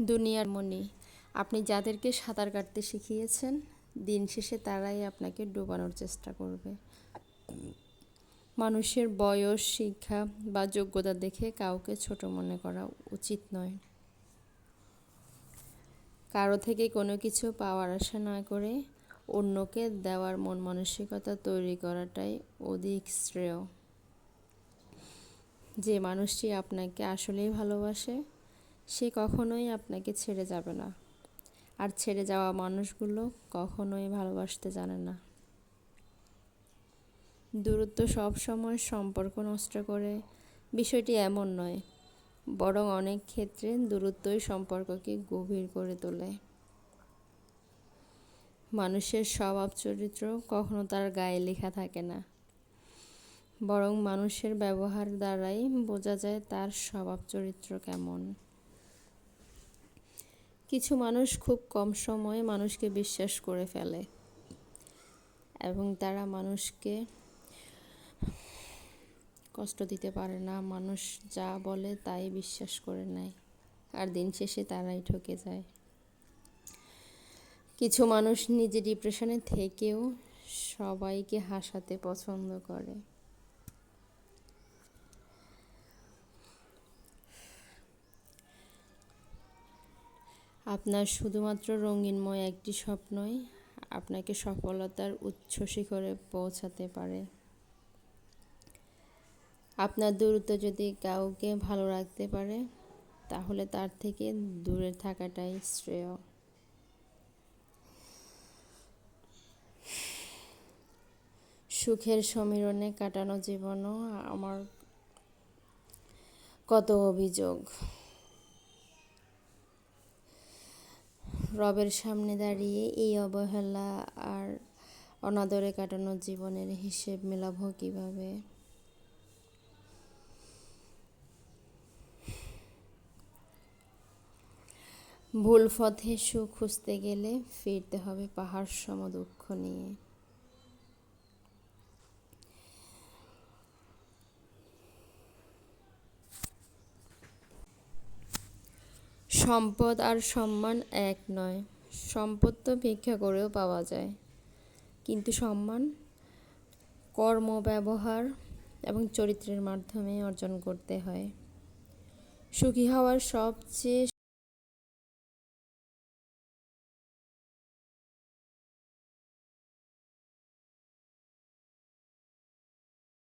দুনিয়ার মনি আপনি যাদেরকে সাঁতার কাটতে শিখিয়েছেন, দিন শেষে তারাই আপনাকে ডোবানোর চেষ্টা করবে। মানুষের বয়স, শিক্ষা বা যোগ্যতা দেখে কাউকে ছোট মনে করা উচিত নয়। কারও থেকে কোনো কিছু পাওয়ার আশা না করে অন্যকে দেওয়ার মন মানসিকতা তৈরি করাটাই অধিক শ্রেয়। যে মানুষটি আপনাকে আসলেই ভালোবাসে সে কখনোই আপনাকে ছেড়ে যাবে না। আর ছেড়ে যাওয়া মানুষগুলো কখনোই ভালোবাসতে জানে না। দূরত্ব সব সময় সম্পর্ক নষ্ট করে। বিষয়টি এমন নয়, বরং অনেক ক্ষেত্রে দূরত্বই সম্পর্ককে গভীর করে তোলে। মানুষের স্বভাব চরিত্র কখনো তার গায়ে লেখা থাকে না, বরং মানুষের ব্যবহার দ্বারাই বোঝা যায় তার স্বভাব চরিত্র কেমন। কিছু মানুষ খুব কম সময়ে মানুষকে বিশ্বাস করে ফেলে এবং তারা মানুষকে কষ্ট দিতে পারে না। মানুষ যা বলে তাই বিশ্বাস করে নেয় আর দিন শেষে তারাই ঠকে যায়। কিছু মানুষ নিজে ডিপ্রেশনে থেকেও সবাইকে হাসাতে পছন্দ করে। আপনার শুধুমাত্র রঙিনময় একটি স্বপ্নই আপনাকে সফলতার উচ্চ শিখরে পৌঁছাতে পারে। আপনার দূরত্ব যদি কাউকে ভালো রাখতে পারে, তাহলে তার থেকে দূরে থাকাটাই শ্রেয়। সুখের সমীরণে কাটানো জীবনও আমার কত অভিযোগ। রবের সামনে দাঁড়িয়ে এই অবহেলা আর অনাদরে কাটানো জীবনের হিসেব মেলাব কীভাবে? ভুল পথে সুখ খুঁজতে গেলে ফিরতে হবে পাহাড় সম দুঃখ নিয়ে। সম্পদ আর সম্মান এক নয়। সম্পদ তো ভিক্ষা করেও পাওয়া যায়। কিন্তু সম্মান কর্ম, ব্যবহার এবং চরিত্রের মাধ্যমে অর্জন করতে হয়। সুখী হওয়ার সবচেয়ে